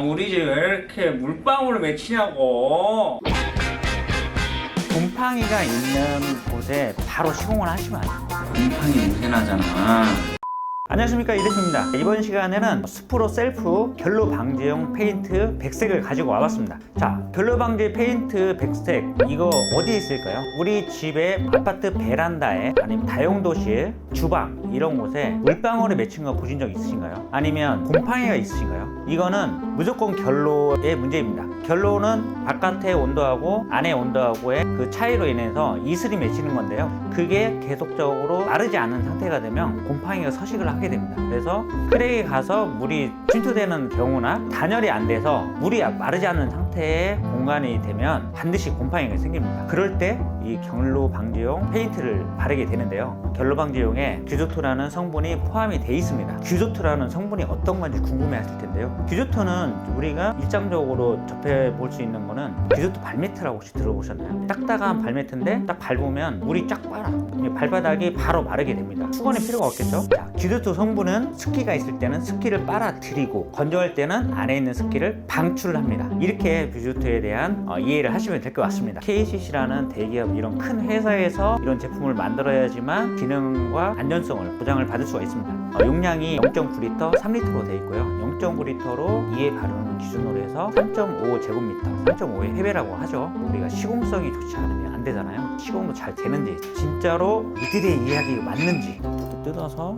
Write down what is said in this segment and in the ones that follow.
우리 집 왜 이렇게 물방울을 맺히냐고. 곰팡이가 있는 곳에 바로 시공을 하시면 안 돼요. 곰팡이 냄새 나잖아. 안녕하십니까 이대표입니다 이번 시간에는 스프로 셀프 결로 방지용 페인트 백색을 가지고 와봤습니다 자 결로 방지 페인트 백색 이거 어디에 있을까요? 우리 집에 아파트 베란다에 아니면 다용도실 주방 이런 곳에 물방울이 맺힌 거 보신 적 있으신가요? 아니면 곰팡이가 있으신가요? 이거는 무조건 결로의 문제입니다 결로는 바깥의 온도하고 안의 온도하고의 그 차이로 인해서 이슬이 맺히는 건데요 그게 계속적으로 마르지 않은 상태가 되면 곰팡이가 서식을 하게 됩니다. 그래서 크랙에 가서 물이 침투되는 경우나 단열이 안 돼서 물이 마르지 않는 상태의 공간이 되면 반드시 곰팡이가 생깁니다. 그럴 때이 결로 방지용 페인트를 바르게 되는데요. 결로 방지용에 규조토라는 성분이 포함이 돼 있습니다. 규조토라는 성분이 어떤 건지 궁금해 하실 텐데요. 규조토는 우리가 일상적으로 접해 볼 수 있는 거는 규조토 발매트라고 혹시 들어보셨나요? 딱딱한 발매트인데 딱 밟으면 물이 쫙 빨아. 이 발바닥이 바로 마르게 됩니다. 수건이 필요가 없겠죠? 자, 규조토 성분은 습기가 있을 때는 습기를 빨아들이고 건조할 때는 안에 있는 습기를 방출을 합니다. 이렇게 규조토에 대한 어, 이해를 하시면 될 것 같습니다. KCC라는 대기업 이런 큰 회사에서 이런 제품을 만들어야지만 기능과 안전성을 보장을 받을 수가 있습니다. 어, 용량이 0.9리터, 3리터로 되어 있고요. 0.9리터로 이에 바르는 기준으로 해서 3.5 제곱미터, 3.5의 해배라고 하죠. 우리가 시공성이 좋지 않으면 안 되잖아요. 시공도 잘 되는지, 진짜로 이들의 이야기 맞는지 뜯어서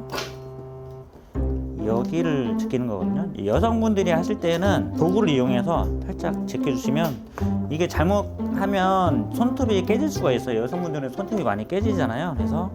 여기를 제끼는 거거든요. 여성분들이 하실 때는 도구를 이용해서 살짝 제껴주시면 이게 잘못하면 손톱이 깨질 수가 있어요. 여성분들은 손톱이 많이 깨지잖아요. 그래서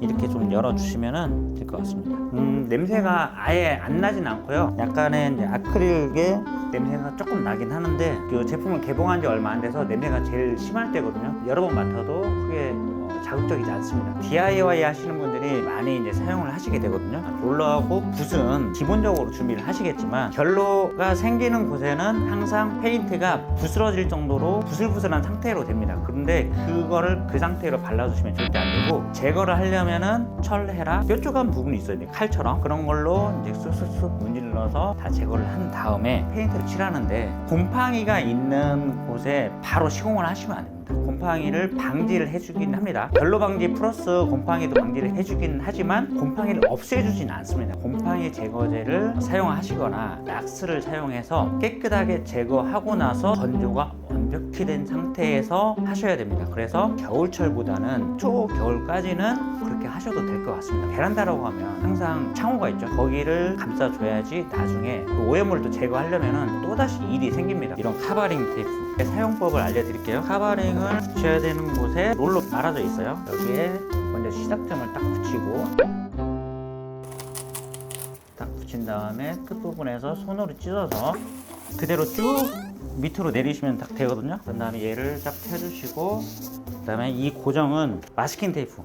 이렇게 좀 열어주시면 될 것 같습니다. 음, 냄새가 아예 안 나진 않고요. 약간의 이제 아크릴의 냄새가 조금 나긴 하는데 그 제품을 개봉한 지 얼마 안 돼서 냄새가 제일 심할 때거든요. 여러 번 맡아도 크게 어, 자극적이지 않습니다. DIY 하시는 분들이 많이 이제 사용을 하시게 되거든요. 롤러하고 붓은 기본적으로 준비를 하시겠지만 결로가 생기는 곳에는 항상 페인트가 부스러질 정도로 부슬부슬한 상태로 됩니다. 그런데 그거를 그 상태로 발라주시면 절대 안 되고 제거를 하려면은 철해라 뾰족한 부분이 있어요. 칼처럼 그런 걸로 이제 쑥쑥쑥 문질러서 다 제거를 한 다음에 페인트를 칠하는데 곰팡이가 있는 곳에 바로 시공을 하시면 안 됩니다. 곰팡이를 방지를 해주긴 합니다. 결로 방지 플러스 곰팡이도 방지를 해주긴 하지만 곰팡이를 없애주진 않습니다. 곰팡이 제거제를 사용하시거나 락스를 사용해서 깨끗하게 제거하고 나서 건조가 완벽히 된 상태에서 하셔야 됩니다. 그래서 겨울철보다는 초겨울까지는 하셔도 될 것 같습니다. 베란다라고 하면 항상 창호가 있죠. 거기를 감싸줘야지 나중에 그 오염물도 제거하려면 또다시 일이 생깁니다. 이런 카바링 테이프 사용법을 알려드릴게요. 카바링을 붙여야 되는 곳에 롤로 말아져 있어요. 여기에 먼저 시작점을 딱 붙이고 딱 붙인 다음에 끝부분에서 손으로 찢어서 그대로 쭉 밑으로 내리시면 딱 되거든요. 그 다음에 얘를 딱 펴주시고 그 다음에 이 고정은 마스킹 테이프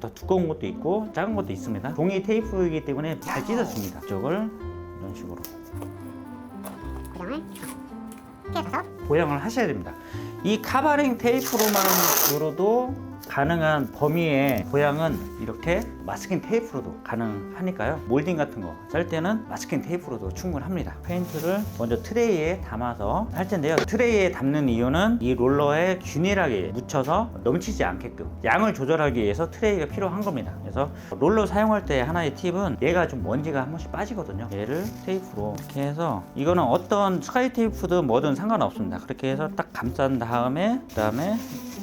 더 두꺼운 것도 있고 작은 것도 있습니다. 종이 테이프이기 때문에 잘 찢어집니다. 이쪽을 이런 식으로 보양을 하셔야 됩니다. 이 카바링 테이프로만으로도 가능한 범위의 보양은 이렇게 마스킹 테이프로도 가능하니까요. 몰딩 같은 거 짤 때는 마스킹 테이프로도 충분합니다. 페인트를 먼저 트레이에 담아서 할 텐데요. 트레이에 담는 이유는 이 롤러에 균일하게 묻혀서 넘치지 않게끔 양을 조절하기 위해서 트레이가 필요한 겁니다. 그래서 롤러 사용할 때 하나의 팁은 얘가 좀 먼지가 한 번씩 빠지거든요. 얘를 테이프로 이렇게 해서 이거는 어떤 스카이 테이프든 뭐든 상관없습니다. 그렇게 해서 딱 감싼 다음에 그 다음에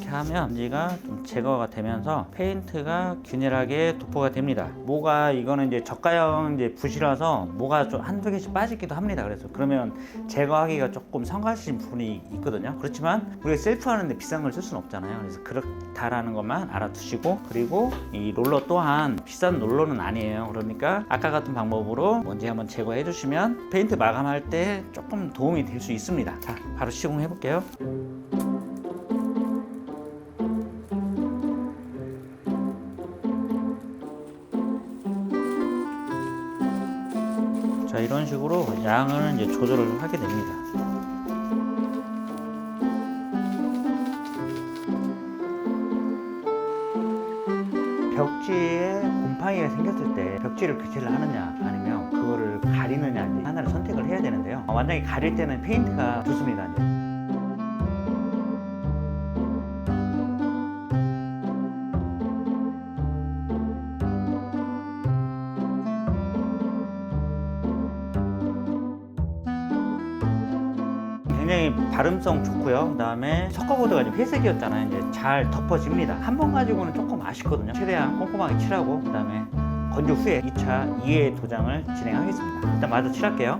이렇게 하면 먼지가 좀 제거가 되면서 페인트가 균일하게 도포가 됩니다. 뭐가 이거는 이제 저가형 이제 붓이라서 뭐가 좀 한두 개씩 빠지기도 합니다. 그래서 그러면 제거하기가 조금 성가신 부분이 있거든요. 그렇지만 우리가 셀프 하는데 비싼 걸 쓸 수는 없잖아요. 그래서 그렇다라는 것만 알아두시고 그리고 이 롤러 또한 비싼 롤러는 아니에요. 그러니까 아까 같은 방법으로 먼지 한번 제거해 주시면 페인트 마감할 때 조금 도움이 될 수 있습니다. 자, 바로 시공해 볼게요. 자 이런 식으로 양을 이제 조절을 하게 됩니다. 벽지에 곰팡이 곰팡이가 생겼을 때 벽지를 교체를 하느냐 아니면 그거를 가리느냐 하나를 선택을 해야 되는데요. 어, 완전히 가릴 때는 페인트가 좋습니다. 굉장히 발음성 좋고요. 그다음에 섞어보드가 지금 회색이었잖아요. 이제 잘 덮어집니다. 한 번 가지고는 조금 아쉽거든요. 최대한 꼼꼼하게 칠하고 그다음에 건조 후에 2차 2회 도장을 진행하겠습니다. 일단 마저 칠할게요.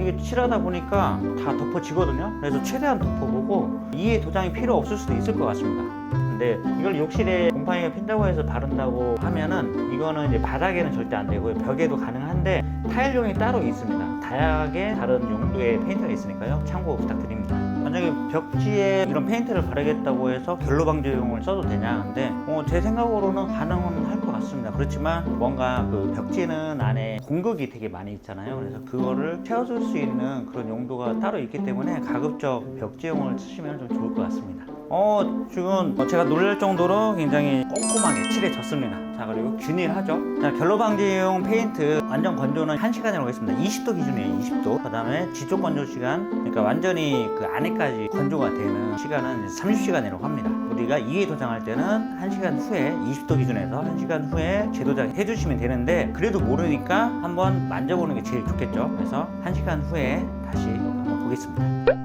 이게 칠하다 보니까 다 덮어지거든요. 그래서 최대한 덮어보고 2회 도장이 필요 없을 수도 있을 것 같습니다. 근데 이걸 욕실에 곰팡이가 핀다고 해서 바른다고 하면은 이거는 이제 바닥에는 절대 안 되고요. 벽에도 가능한데 타일용이 따로 있습니다. 다양하게 다른 용도의 페인트가 있으니까요. 참고 부탁드립니다. 만약에 벽지에 이런 페인트를 바르겠다고 해서 결로 방지용을 써도 되냐? 근데 어, 제 생각으로는 가능은 할 것 같습니다. 그렇지만 뭔가 그 벽지는 안에 공극이 되게 많이 있잖아요. 그래서 그거를 채워줄 수 있는 그런 용도가 따로 있기 때문에 가급적 벽지용을 쓰시면 좀 좋을 것 같습니다. 어, 지금 제가 놀랄 정도로 굉장히 꼼꼼하게 칠해졌습니다. 자, 그리고 균일하죠. 자, 결로 방지용 페인트 완전 건조는 1시간이라고 했습니다. 20도 기준이에요, 20도. 그 다음에 지속 건조 시간, 그러니까 완전히 그 안에까지 건조가 되는 시간은 30시간이라고 합니다. 우리가 2회 도장할 때는 1시간 후에 20도 기준에서 1시간 후에 재도장 해주시면 되는데 그래도 모르니까 한번 만져보는 게 제일 좋겠죠. 그래서 1시간 후에 다시 한번 보겠습니다.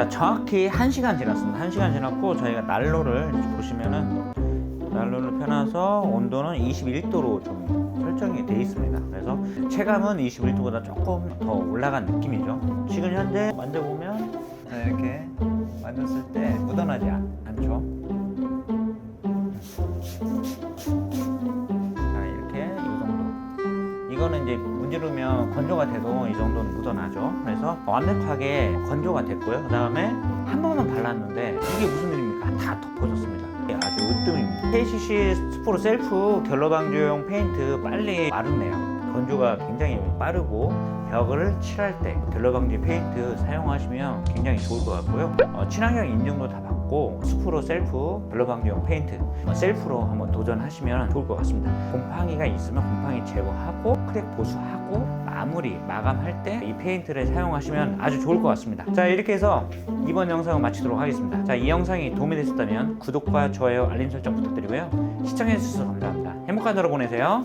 자 정확히 1시간 지났습니다. 1시간 지났고 저희가 난로를 보시면은 난로를 펴놔서 온도는 21도로 좀 설정이 돼 있습니다. 그래서 체감은 21도보다 조금 더 올라간 느낌이죠. 지금 현재 만져보면 자, 이렇게 만졌을 때 묻어나지 않, 않죠? 자 이렇게 이 정도. 이거는 이제 문지르면 건조가 돼도 이 정도는 묻어나죠. 그래서 완벽하게 건조가 됐고요. 그 다음에 한 번만 발랐는데 이게 무슨 일입니까? 다 덮어졌습니다. 아주 으뜸입니다. KCC 스프로 셀프 결로방지용 페인트 빨리 마르네요. 건조가 굉장히 빠르고 벽을 칠할 때 결로방지 페인트 사용하시면 굉장히 좋을 것 같고요. 어, 친환경 인증도 다 받고 스프로 셀프 결로방지용 페인트 어, 셀프로 한번 도전하시면 좋을 것 같습니다. 곰팡이가 있으면 곰팡이 제거하고 크랙 보수하고 마무리 마감할 때 이 페인트를 사용하시면 아주 좋을 것 같습니다. 자 이렇게 해서 이번 영상을 마치도록 하겠습니다. 자 이 영상이 도움이 되셨다면 구독과 좋아요 알림 설정 부탁드리고요. 시청해 주셔서 감사합니다. 행복한 하루 보내세요.